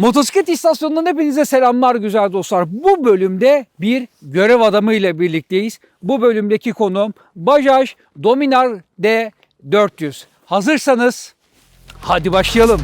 Motosiklet istasyonundan hepinize selamlar güzel dostlar. Bu bölümde bir görev adamı ile birlikteyiz. Bu bölümdeki konum Bajaj Dominar D400. Hazırsanız hadi başlayalım.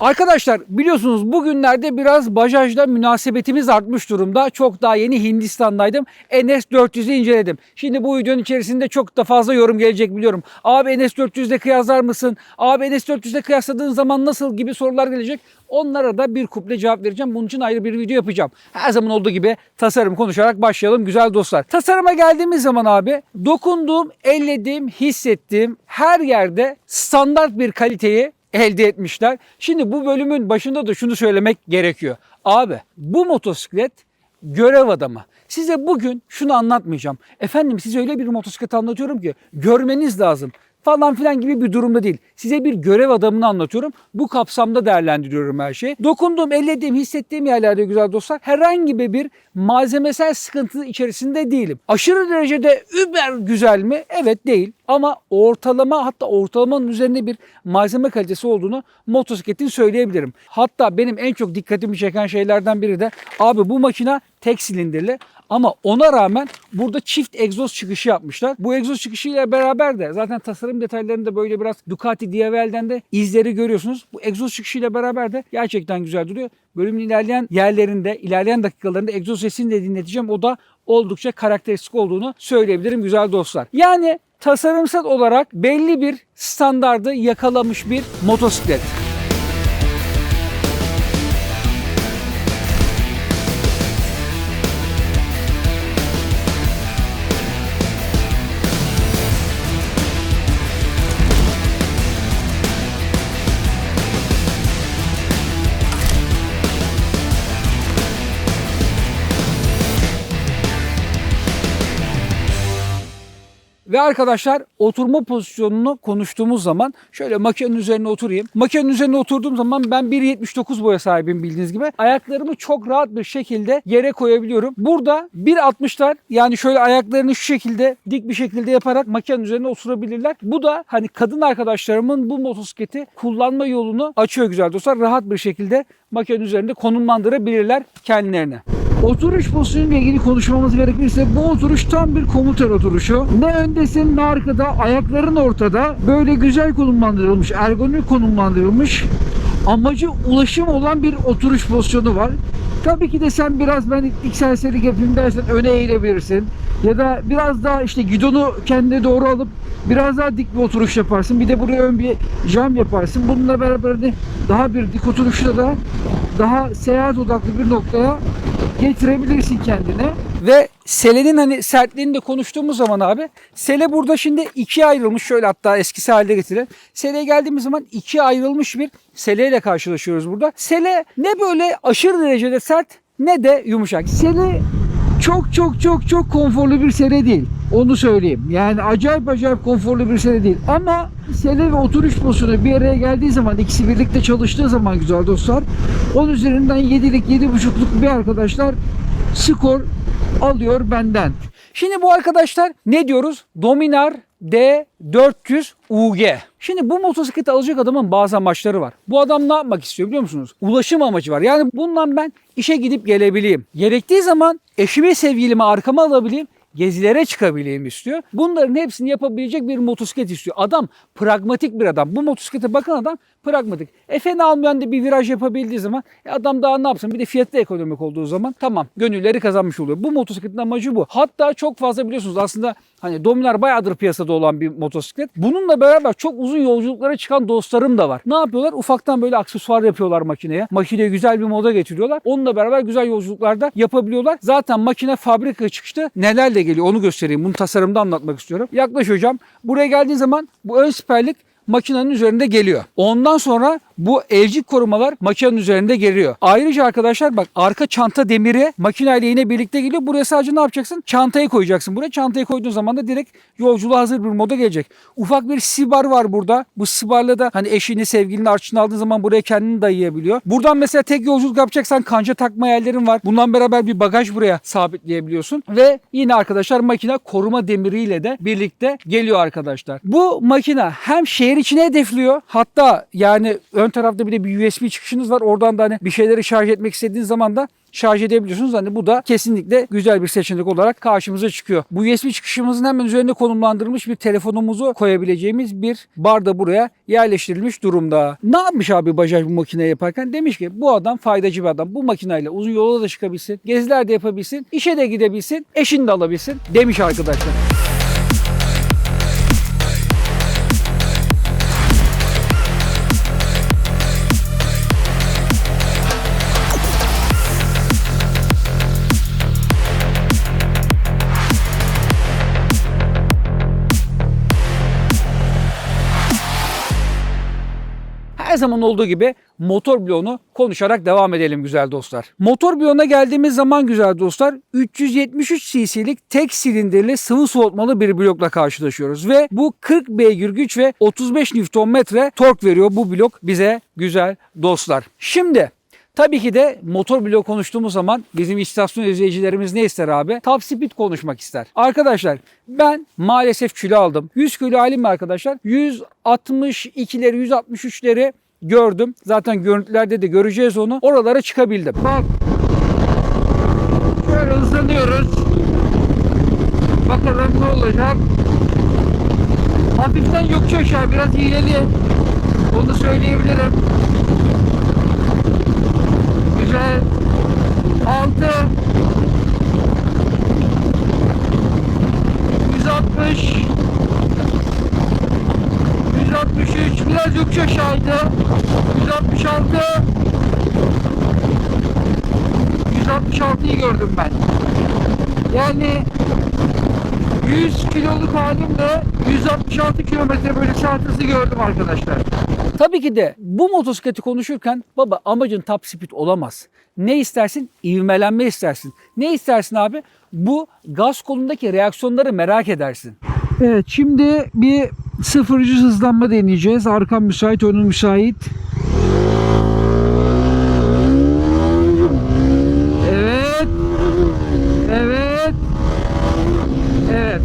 Arkadaşlar biliyorsunuz bugünlerde biraz Bajaj'la münasebetimiz artmış durumda. Çok daha yeni Hindistan'daydım. NS400'ü inceledim. Şimdi bu videonun içerisinde çok da fazla yorum gelecek biliyorum. Abi NS400'de kıyaslar mısın? Abi NS400'de kıyasladığın zaman nasıl gibi sorular gelecek. Onlara da bir kuple cevap vereceğim. Bunun için ayrı bir video yapacağım. Her zaman olduğu gibi tasarım konuşarak başlayalım güzel dostlar. Tasarıma geldiğimiz zaman abi dokunduğum, ellediğim, hissettiğim her yerde standart bir kaliteyi elde etmişler. Şimdi bu bölümün başında da şunu söylemek gerekiyor. Abi bu motosiklet görev adamı. Size bugün şunu anlatmayacağım. Efendim size öyle bir motosiklet anlatıyorum ki görmeniz lazım falan filan gibi bir durumda değil. Size bir görev adamını anlatıyorum. Bu kapsamda değerlendiriyorum her şeyi. Dokunduğum, ellediğim, hissettiğim yerlerde güzel dostlar herhangi bir malzemesel sıkıntı içerisinde değilim. Aşırı derecede über güzel mi? Evet değil. Ama ortalama hatta ortalamanın üzerinde bir malzeme kalitesi olduğunu motosikletin söyleyebilirim. Hatta benim en çok dikkatimi çeken şeylerden biri de abi bu makina tek silindirli ama ona rağmen burada çift egzoz çıkışı yapmışlar. Bu egzoz çıkışıyla beraber de zaten tasarım detaylarında böyle biraz Ducati Diavel'den de izleri görüyorsunuz. Bu egzoz çıkışıyla beraber de gerçekten güzel duruyor. Bölümün ilerleyen yerlerinde, ilerleyen dakikalarında egzoz sesini de dinleteceğim. O da oldukça karakteristik olduğunu söyleyebilirim güzel dostlar. Yani tasarımsal olarak belli bir standardı yakalamış bir motosiklet. Ve arkadaşlar oturma pozisyonunu konuştuğumuz zaman şöyle makinenin üzerine oturayım. Makinenin üzerine oturduğum zaman ben 1.79 boya sahibim bildiğiniz gibi. Ayaklarımı çok rahat bir şekilde yere koyabiliyorum. Burada 1.60'lar yani şöyle ayaklarını şu şekilde dik bir şekilde yaparak makinenin üzerine oturabilirler. Bu da hani kadın arkadaşlarımın bu motosikleti kullanma yolunu açıyor güzel dostlar. Rahat bir şekilde makinenin üzerinde konumlandırabilirler kendilerine. Oturuş pozisyonuyla ilgili konuşmamız gerekirse bu oturuş tam bir komuter oturuşu. Ne öndesin ne arkada ayakların ortada. Böyle güzel konumlandırılmış, ergonomik konumlandırılmış. Amacı ulaşım olan bir oturuş pozisyonu var. Tabii ki de sen biraz ben ilk serseri yapayım dersen öne eğilebilirsin. Ya da biraz daha işte gidonu kendine doğru alıp biraz daha dik bir oturuş yaparsın. Bir de buraya ön bir cam yaparsın. Bununla beraber de daha bir dik oturuşla da daha seyahat odaklı bir noktaya getirebilirsin kendine. Ve selenin hani sertliğini de konuştuğumuz zaman abi sele burada şimdi ikiye ayrılmış şöyle hatta eskisi halde getirelim. Seleye geldiğimiz zaman ikiye ayrılmış bir seleyle karşılaşıyoruz burada. Sele ne böyle aşırı derecede sert ne de yumuşak. Sele çok çok çok çok konforlu bir sele değil. Onu söyleyeyim. Yani acayip acayip konforlu bir sele değil. Ama sele ve oturuş pozisyonu bir araya geldiği zaman ikisi birlikte çalıştığı zaman güzel dostlar 10 üzerinden 7'lik 7.5'luk bir arkadaşlar skor alıyor benden. Şimdi bu arkadaşlar ne diyoruz? Dominar D400 UG. Şimdi bu motosikleti alacak adamın bazı amaçları var. Bu adam ne yapmak istiyor biliyor musunuz? Ulaşım amacı var. Yani bundan ben işe gidip gelebileyim. Gerektiği zaman eşimi sevgilimi arkama alabileyim gezilere çıkabileyim istiyor. Bunların hepsini yapabilecek bir motosiklet istiyor. Adam pragmatik bir adam. Bu motosiklete bakan adam pragmatik. E fena almayan da bir viraj yapabildiği zaman e adam daha ne yapsın? Bir de fiyatı da ekonomik olduğu zaman tamam gönülleri kazanmış oluyor. Bu motosikletin amacı bu. Hatta çok fazla biliyorsunuz aslında hani Dominar bayağıdır piyasada olan bir motosiklet. Bununla beraber çok uzun yolculuklara çıkan dostlarım da var. Ne yapıyorlar? Ufaktan böyle aksesuar yapıyorlar makineye. Makineyi güzel bir moda getiriyorlar. Onunla beraber güzel yolculuklarda yapabiliyorlar. Zaten makine fabrika çıkıştı. Nelerle geliyor onu göstereyim. Bunu tasarımda anlatmak istiyorum. Yaklaş hocam. Buraya geldiğin zaman bu ön siperlik makinenin üzerinde geliyor. Ondan sonra bu elcik korumalar makinenin üzerinde geliyor. Ayrıca arkadaşlar bak arka çanta demiri makineyle yine birlikte geliyor. Buraya sadece ne yapacaksın? Çantayı koyacaksın. Buraya çantayı koyduğun zaman da direkt yolculuğa hazır bir moda gelecek. Ufak bir sibar var burada. Bu sibarla da hani eşini, sevgilini, arçını aldığın zaman buraya kendini dayayabiliyor. Buradan mesela tek yolculuk yapacaksan kanca takma yerlerin var. Bundan beraber bir bagaj buraya sabitleyebiliyorsun. Ve yine arkadaşlar makine koruma demiriyle de birlikte geliyor arkadaşlar. Bu makine hem şehir içine hedefliyor. Hatta yani ön tarafta bir de bir USB çıkışınız var. Oradan da hani bir şeyleri şarj etmek istediğiniz zaman da şarj edebiliyorsunuz. Hani bu da kesinlikle güzel bir seçenek olarak karşımıza çıkıyor. Bu USB çıkışımızın hemen üzerine konumlandırılmış bir telefonumuzu koyabileceğimiz bir bar da buraya yerleştirilmiş durumda. Ne yapmış abi Bajaj bu makineyi yaparken? Demiş ki bu adam faydacı bir adam. Bu makineyle uzun yola da çıkabilsin, geziler de yapabilsin, işe de gidebilsin, eşini de alabilsin demiş arkadaşlar. Zaman olduğu gibi motor bloğunu konuşarak devam edelim güzel dostlar. Motor bloğuna geldiğimiz zaman güzel dostlar 373 cc'lik tek silindirli sıvı soğutmalı bir blokla karşılaşıyoruz ve bu 40 beygir güç ve 35 Nm tork veriyor bu blok bize güzel dostlar. Şimdi Tabii ki de motor bloğu konuştuğumuz zaman bizim istasyon izleyicilerimiz ne ister abi? Top speed konuşmak ister. Arkadaşlar ben maalesef kilo aldım. 100 kilo halim mi arkadaşlar? 162'leri 163'leri gördüm. Zaten görüntülerde de göreceğiz onu. Oralara çıkabildim. Bak. Şöyle hızlanıyoruz. Bakalım ne olacak. Hafiften yokuş aşağı biraz hileli. Onu söyleyebilirim. Güzel. 6 160 biraz yokuş aşağıydı 166 166'yı gördüm ben yani 100 kiloluk halimle 166 kilometre bölü saat hızı gördüm arkadaşlar. Tabii ki de bu motosikleti konuşurken baba amacın top speed olamaz. Ne istersin? İvmelenme istersin. Ne istersin abi? Bu gaz kolundaki reaksiyonları merak edersin. Evet şimdi bir sıfırcı hızlanma deneyeceğiz. Arkam müsait, önüm müsait. Evet. Evet. Evet.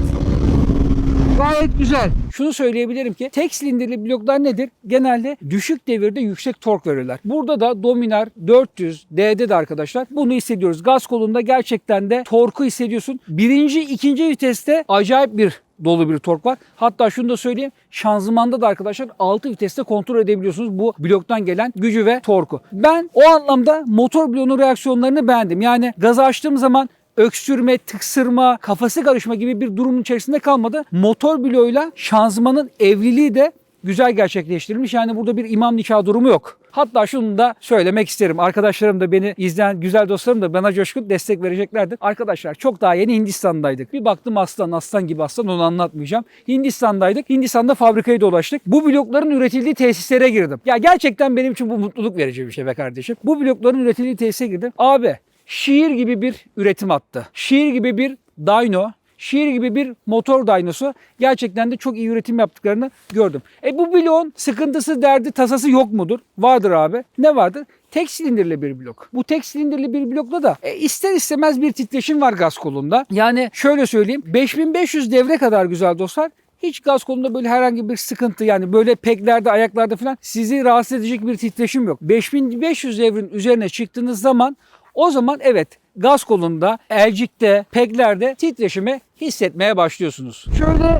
Gayet güzel. Şunu söyleyebilirim ki tek silindirli bloklar nedir? Genelde düşük devirde yüksek tork verirler. Burada da Dominar 400 D'de de arkadaşlar bunu hissediyoruz. Gaz kolunda gerçekten de torku hissediyorsun. Birinci, ikinci viteste acayip bir dolu bir tork var. Hatta şunu da söyleyeyim. Şanzımanda da arkadaşlar 6 viteste kontrol edebiliyorsunuz bu bloktan gelen gücü ve torku. Ben o anlamda motor bloğunun reaksiyonlarını beğendim. Yani gazı açtığım zaman öksürme, tıksırma, kafası karışma gibi bir durumun içerisinde kalmadı. Motor bloğuyla şanzımanın evliliği de güzel gerçekleştirilmiş. Yani burada bir imam nikah durumu yok. Hatta şunu da söylemek isterim. Arkadaşlarım da beni izleyen güzel dostlarım da bana coşkun destek vereceklerdir. Arkadaşlar çok daha yeni Hindistan'daydık. Bir baktım aslan aslan gibi aslan onu anlatmayacağım. Hindistan'daydık. Hindistan'da fabrikayı dolaştık. Bu blokların üretildiği tesislere girdim. Ya gerçekten benim için bu mutluluk verici bir şey be kardeşim. Bu blokların üretildiği tesise girdim. Abi şiir gibi bir üretim attı. Şiir gibi bir dyno, şiir gibi bir motor dynosu gerçekten de çok iyi üretim yaptıklarını gördüm. E bu bloğun sıkıntısı, derdi, tasası yok mudur? Vardır abi. Ne vardır? Tek silindirli bir blok. Bu tek silindirli bir blokla da e, ister istemez bir titreşim var gaz kolunda. Yani şöyle söyleyeyim 5500 devre kadar güzel dostlar hiç gaz kolunda böyle herhangi bir sıkıntı yani böyle peklerde ayaklarda falan sizi rahatsız edecek bir titreşim yok. 5500 devrin üzerine çıktığınız zaman o zaman evet gaz kolunda, elcikte, peglerde titreşimi hissetmeye başlıyorsunuz. Şöyle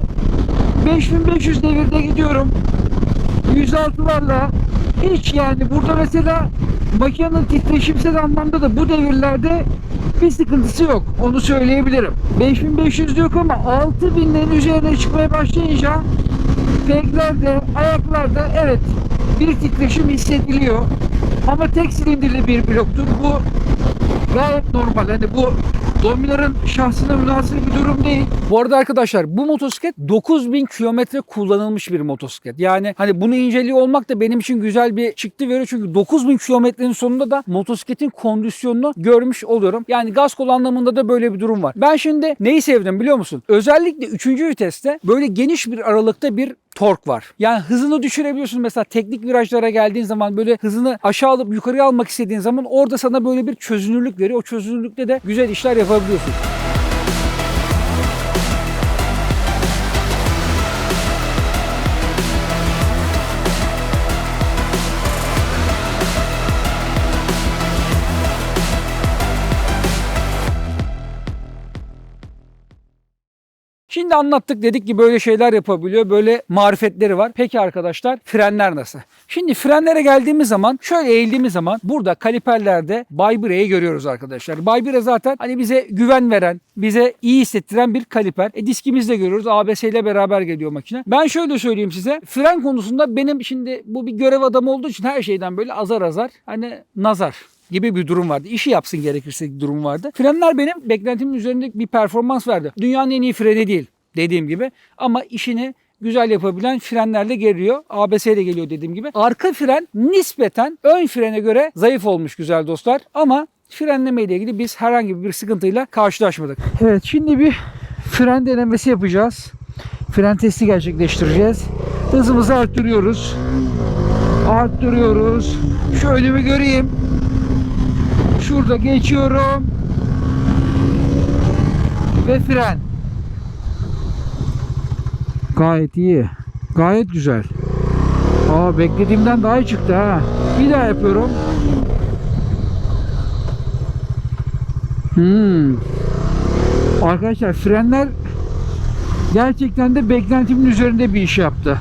5500 devirde gidiyorum. 106'larla hiç yani burada mesela makinenin titreşimsel anlamda da bu devirlerde bir sıkıntısı yok. Onu söyleyebilirim. 5500 yok ama 6000'lerin üzerine çıkmaya başlayınca peglerde, ayaklarda evet bir titreşim hissediliyor. Ama tek silindirli bir bloktur. Bu gayet normal. Hani bu Domilar'ın şahsına münasır bir durum değil. Bu arada arkadaşlar bu motosiklet 9000 kilometre kullanılmış bir motosiklet. Yani hani bunu inceliyor olmak da benim için güzel bir çıktı veriyor. Çünkü 9000 kilometrenin sonunda da motosikletin kondisyonunu görmüş oluyorum. Yani gaz kol anlamında da böyle bir durum var. Ben şimdi neyi sevdim biliyor musun? Özellikle 3. viteste böyle geniş bir aralıkta bir tork var. Yani hızını düşürebiliyorsun mesela teknik virajlara geldiğin zaman böyle hızını aşağı alıp yukarıya almak istediğin zaman orada sana böyle bir çözünürlük veriyor. O çözünürlükte de güzel işler yapabiliyorsun. Şimdi anlattık dedik ki böyle şeyler yapabiliyor. Böyle marifetleri var. Peki arkadaşlar frenler nasıl? Şimdi frenlere geldiğimiz zaman şöyle eğildiğimiz zaman burada kaliperlerde Baybire'yi görüyoruz arkadaşlar. Baybire zaten hani bize güven veren, bize iyi hissettiren bir kaliper. E, diskimizi de görüyoruz. ABS ile beraber geliyor makine. Ben şöyle söyleyeyim size. Fren konusunda benim şimdi bu bir görev adamı olduğu için her şeyden böyle azar azar hani nazar gibi bir durum vardı. İşi yapsın gerekirse durum vardı. Frenler benim beklentimin üzerinde bir performans verdi. Dünyanın en iyi freni değil dediğim gibi ama işini güzel yapabilen frenlerle geliyor. ABS ile geliyor dediğim gibi. Arka fren nispeten ön frene göre zayıf olmuş güzel dostlar ama frenleme ile ilgili biz herhangi bir sıkıntıyla karşılaşmadık. Evet şimdi bir fren denemesi yapacağız. Fren testi gerçekleştireceğiz. Hızımızı arttırıyoruz. Arttırıyoruz. Şöyle bir göreyim. Şurada geçiyorum. Ve fren. Gayet iyi. Gayet güzel. Aa beklediğimden daha iyi çıktı ha. Bir daha yapıyorum. Hmm. Arkadaşlar frenler gerçekten de beklentimin üzerinde bir iş yaptı.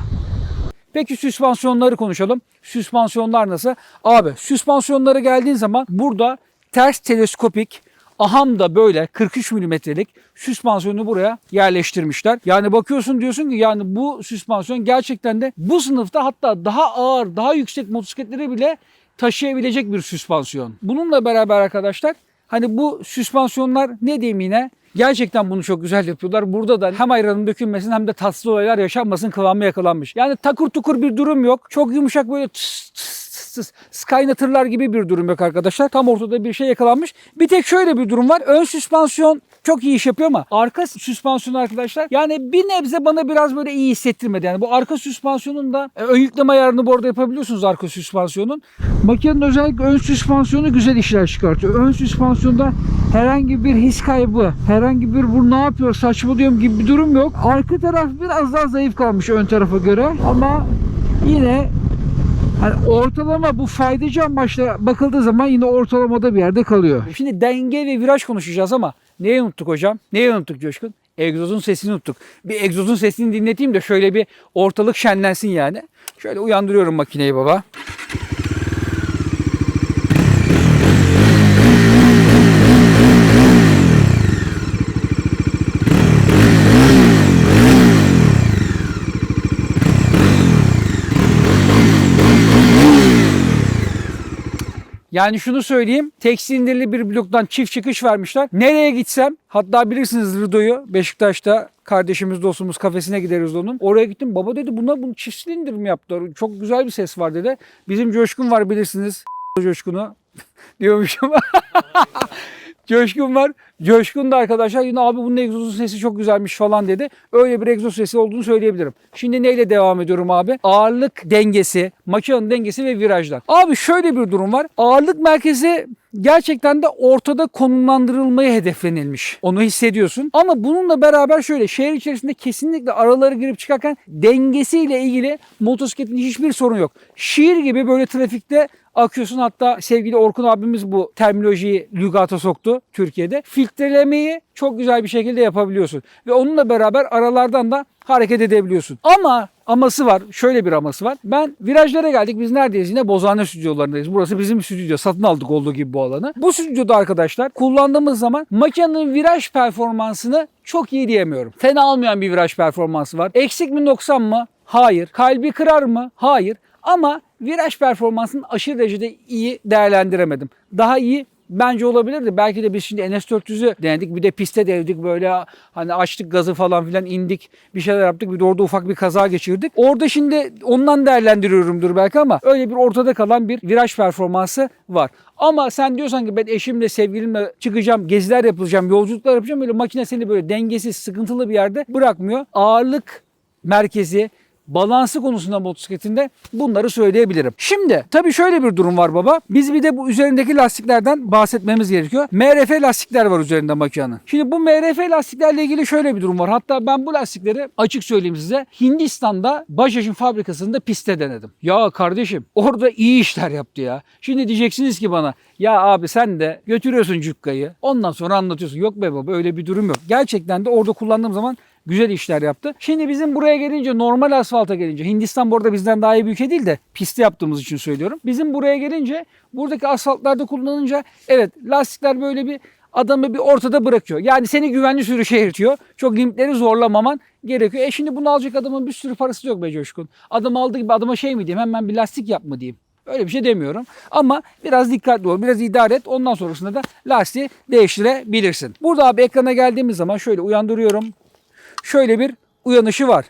Peki süspansiyonları konuşalım. Süspansiyonlar nasıl? Abi süspansiyonlara geldiğin zaman burada ters teleskopik aham da böyle 43 milimetrelik süspansiyonu buraya yerleştirmişler. Yani bakıyorsun diyorsun ki yani bu süspansiyon gerçekten de bu sınıfta hatta daha ağır, daha yüksek motosikletleri bile taşıyabilecek bir süspansiyon. Bununla beraber arkadaşlar hani bu süspansiyonlar ne diyeyim yine Gerçekten bunu çok güzel yapıyorlar. Burada da hem ayranın dökülmesin hem de tatsız olaylar yaşanmasın kıvamı yakalanmış. Yani takır tukur bir durum yok. Çok yumuşak böyle tıs tıs tıs Skynatırlar gibi bir durum yok arkadaşlar. Tam ortada bir şey yakalanmış. Bir tek şöyle bir durum var. Ön süspansiyon çok iyi iş yapıyor ama arka süspansiyon arkadaşlar yani bir nebze bana biraz böyle iyi hissettirmedi. Yani bu arka süspansiyonun da e, ön yükleme ayarını bu arada yapabiliyorsunuz arka süspansiyonun. Makinenin özellikle ön süspansiyonu güzel işler çıkartıyor. Ön süspansiyonda herhangi bir his kaybı, herhangi bir bu ne yapıyor saçmalıyorum gibi bir durum yok. Arka taraf biraz daha zayıf kalmış ön tarafa göre ama yine Hani ortalama bu faydacı amaçla bakıldığı zaman yine ortalamada bir yerde kalıyor. Şimdi denge ve viraj konuşacağız ama neyi unuttuk hocam? Neyi unuttuk Coşkun? Egzozun sesini unuttuk. Bir egzozun sesini dinleteyim de şöyle bir ortalık şenlensin yani. Şöyle uyandırıyorum makineyi baba. Yani şunu söyleyeyim. Tek silindirli bir bloktan çift çıkış vermişler. Nereye gitsem hatta bilirsiniz Rıdo'yu Beşiktaş'ta kardeşimiz dostumuz kafesine gideriz onun. Oraya gittim. Baba dedi bunlar bunu çift silindir mi yaptılar? Çok güzel bir ses var dedi. Bizim Coşkun var bilirsiniz. Coşkun'u diyormuşum. Coşkun var. Coşkun da arkadaşlar yine abi bunun egzozun sesi çok güzelmiş falan dedi. Öyle bir egzoz sesi olduğunu söyleyebilirim. Şimdi neyle devam ediyorum abi? Ağırlık dengesi, makinenin dengesi ve virajlar. Abi şöyle bir durum var. Ağırlık merkezi gerçekten de ortada konumlandırılmayı hedeflenilmiş. Onu hissediyorsun. Ama bununla beraber şöyle şehir içerisinde kesinlikle araları girip çıkarken dengesiyle ilgili motosikletin hiçbir sorun yok. Şiir gibi böyle trafikte akıyorsun. Hatta sevgili Orkun abimiz bu terminolojiyi lügata soktu Türkiye'de. Filtrelemeyi çok güzel bir şekilde yapabiliyorsun. Ve onunla beraber aralardan da hareket edebiliyorsun. Ama aması var. Şöyle bir aması var. Ben virajlara geldik. Biz neredeyiz? Yine Bozhane stüdyolarındayız. Burası bizim stüdyo. Satın aldık olduğu gibi bu alanı. Bu stüdyoda arkadaşlar kullandığımız zaman makinenin viraj performansını çok iyi diyemiyorum. Fena almayan bir viraj performansı var. Eksik mi noksan mı? Hayır. Kalbi kırar mı? Hayır. Ama viraj performansını aşırı derecede iyi değerlendiremedim. Daha iyi bence olabilirdi. Belki de biz şimdi NS400'ü denedik. Bir de piste devdik böyle hani açtık gazı falan filan indik. Bir şeyler yaptık. Bir de orada ufak bir kaza geçirdik. Orada şimdi ondan değerlendiriyorumdur belki ama öyle bir ortada kalan bir viraj performansı var. Ama sen diyorsan ki ben eşimle sevgilimle çıkacağım, geziler yapacağım, yolculuklar yapacağım. Böyle makine seni böyle dengesiz, sıkıntılı bir yerde bırakmıyor. Ağırlık merkezi, balansı konusunda motosikletinde bunları söyleyebilirim. Şimdi tabii şöyle bir durum var baba. Biz bir de bu üzerindeki lastiklerden bahsetmemiz gerekiyor. MRF lastikler var üzerinde makinenin. Şimdi bu MRF lastiklerle ilgili şöyle bir durum var. Hatta ben bu lastikleri açık söyleyeyim size. Hindistan'da Bajaj'ın fabrikasında pistte denedim. Ya kardeşim orada iyi işler yaptı ya. Şimdi diyeceksiniz ki bana ya abi sen de götürüyorsun cukkayı. Ondan sonra anlatıyorsun. Yok be baba öyle bir durum yok. Gerçekten de orada kullandığım zaman güzel işler yaptı. Şimdi bizim buraya gelince normal asfalta gelince Hindistan bu arada bizden daha iyi bir ülke değil de pistte yaptığımız için söylüyorum. Bizim buraya gelince buradaki asfaltlarda kullanınca evet lastikler böyle bir adamı bir ortada bırakıyor. Yani seni güvenli sürüşe eritiyor. Çok limitleri zorlamaman gerekiyor. E şimdi bunu alacak adamın bir sürü parası yok be Coşkun. Adam aldığı gibi adama şey mi diyeyim hemen bir lastik yap mı diyeyim. Öyle bir şey demiyorum. Ama biraz dikkatli ol, biraz idare et. Ondan sonrasında da lastiği değiştirebilirsin. Burada abi ekrana geldiğimiz zaman şöyle uyandırıyorum. Şöyle bir uyanışı var.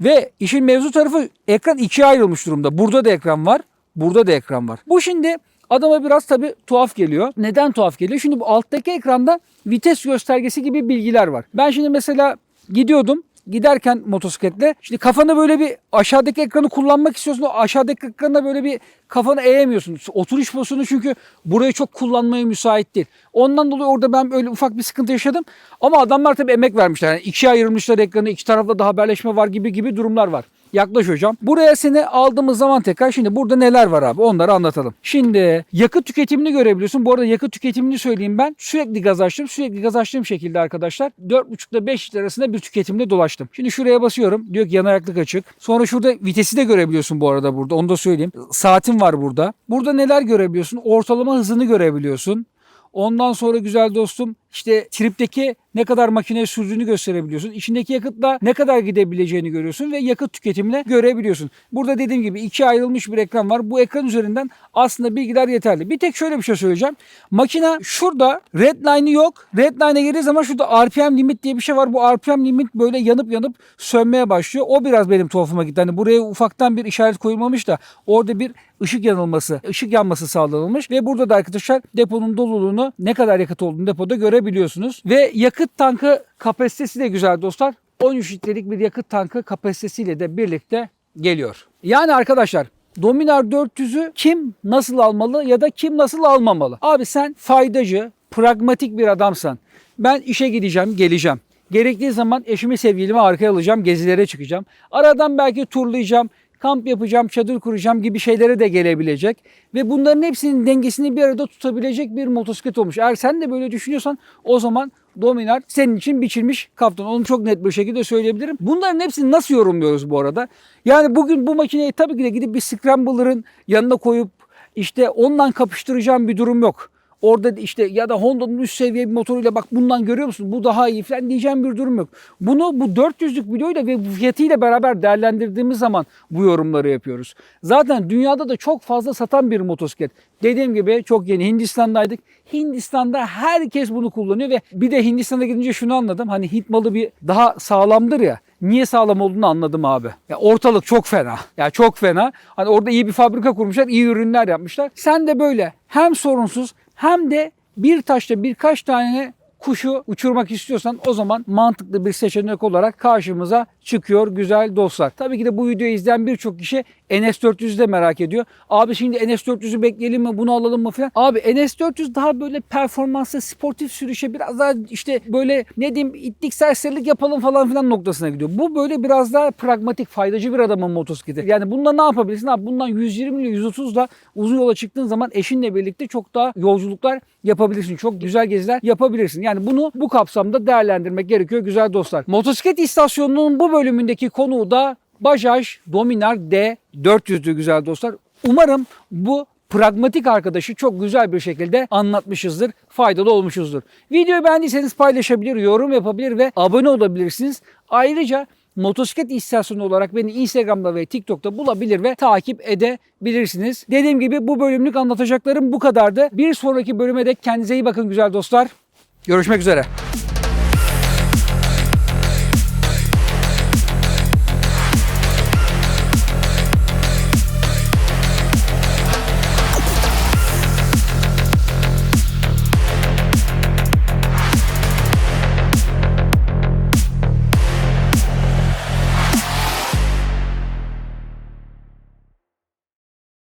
Ve işin mevzu tarafı ekran ikiye ayrılmış durumda. Burada da ekran var, burada da ekran var. Bu şimdi adama biraz tabii tuhaf geliyor. Neden tuhaf geliyor? Şimdi bu alttaki ekranda vites göstergesi gibi bilgiler var. Ben şimdi mesela gidiyordum giderken motosikletle şimdi kafanı böyle bir aşağıdaki ekranı kullanmak istiyorsun. O aşağıdaki ekranda böyle bir kafanı eğemiyorsun. Oturuş pozisyonu çünkü burayı çok kullanmaya müsait değil. Ondan dolayı orada ben böyle ufak bir sıkıntı yaşadım. Ama adamlar tabii emek vermişler. Yani ikiye ayırmışlar ekranı. iki tarafta da haberleşme var gibi gibi durumlar var. Yaklaş hocam. Buraya seni aldığımız zaman tekrar şimdi burada neler var abi onları anlatalım. Şimdi yakıt tüketimini görebiliyorsun. Bu arada yakıt tüketimini söyleyeyim ben. Sürekli gaz açtım. Sürekli gaz açtığım şekilde arkadaşlar 4.5 ile 5 litre arasında bir tüketimle dolaştım. Şimdi şuraya basıyorum. Diyor ki yan ayaklık açık. Sonra şurada vitesi de görebiliyorsun bu arada burada. Onu da söyleyeyim. Saatin var burada. Burada neler görebiliyorsun? Ortalama hızını görebiliyorsun. Ondan sonra güzel dostum işte tripteki ne kadar makineye sürdüğünü gösterebiliyorsun. İçindeki yakıtla ne kadar gidebileceğini görüyorsun ve yakıt tüketimini görebiliyorsun. Burada dediğim gibi ikiye ayrılmış bir ekran var. Bu ekran üzerinden aslında bilgiler yeterli. Bir tek şöyle bir şey söyleyeceğim. Makine şurada redline'ı yok. Redline'e geldiği zaman şurada RPM limit diye bir şey var. Bu RPM limit böyle yanıp yanıp sönmeye başlıyor. O biraz benim tuhafıma gitti. Hani buraya ufaktan bir işaret koyulmamış da orada bir ışık yanılması, ışık yanması sağlanılmış ve burada da arkadaşlar deponun doluluğunu ne kadar yakıt olduğunu depoda görebiliyorsunuz. Ve yakıt tankı kapasitesi de güzel dostlar. 13 litrelik bir yakıt tankı kapasitesiyle de birlikte geliyor. Yani arkadaşlar Dominar 400'ü kim nasıl almalı ya da kim nasıl almamalı? Abi sen faydacı, pragmatik bir adamsan. Ben işe gideceğim, geleceğim. Gerektiği zaman eşimi sevgilimi arkaya alacağım, gezilere çıkacağım. Aradan belki turlayacağım, kamp yapacağım, çadır kuracağım gibi şeylere de gelebilecek. Ve bunların hepsinin dengesini bir arada tutabilecek bir motosiklet olmuş. Eğer sen de böyle düşünüyorsan o zaman Dominar senin için biçilmiş kaftan. Onu çok net bir şekilde söyleyebilirim. Bunların hepsini nasıl yorumluyoruz bu arada? Yani bugün bu makineyi tabii ki de gidip bir Scrambler'ın yanına koyup işte ondan kapıştıracağım bir durum yok. Orada işte ya da Honda'nın üst seviye bir motoruyla bak bundan görüyor musun? Bu daha iyi falan diyeceğim bir durum yok. Bunu bu 400'lük videoyla ve bu fiyatıyla beraber değerlendirdiğimiz zaman bu yorumları yapıyoruz. Zaten dünyada da çok fazla satan bir motosiklet. Dediğim gibi çok yeni Hindistan'daydık. Hindistan'da herkes bunu kullanıyor ve bir de Hindistan'a gidince şunu anladım. Hani Hint malı bir daha sağlamdır ya. Niye sağlam olduğunu anladım abi. Ya ortalık çok fena. Ya çok fena. Hani orada iyi bir fabrika kurmuşlar, iyi ürünler yapmışlar. Sen de böyle hem sorunsuz hem de bir taşla birkaç tane kuşu uçurmak istiyorsan o zaman mantıklı bir seçenek olarak karşımıza çıkıyor güzel dostlar. Tabii ki de bu videoyu izleyen birçok kişi NS400'ü de merak ediyor. Abi şimdi NS400'ü bekleyelim mi bunu alalım mı falan. Abi NS400 daha böyle performanslı sportif sürüşe biraz daha işte böyle ne diyeyim itlik serserilik yapalım falan filan noktasına gidiyor. Bu böyle biraz daha pragmatik faydacı bir adamın motosikleti. Yani bunda ne yapabilirsin abi bundan 120 ile 130 da uzun yola çıktığın zaman eşinle birlikte çok daha yolculuklar yapabilirsin. Çok güzel geziler yapabilirsin. Yani bunu bu kapsamda değerlendirmek gerekiyor güzel dostlar. Motosiklet istasyonunun bu bölümündeki konuğu da Bajaj Dominar D 400'dü güzel dostlar. Umarım bu pragmatik arkadaşı çok güzel bir şekilde anlatmışızdır. Faydalı olmuşuzdur. Videoyu beğendiyseniz paylaşabilir, yorum yapabilir ve abone olabilirsiniz. Ayrıca motosiklet istasyonu olarak beni Instagram'da ve TikTok'ta bulabilir ve takip edebilirsiniz. Dediğim gibi bu bölümlük anlatacaklarım bu kadardı. Bir sonraki bölüme dek kendinize iyi bakın güzel dostlar. Görüşmek üzere.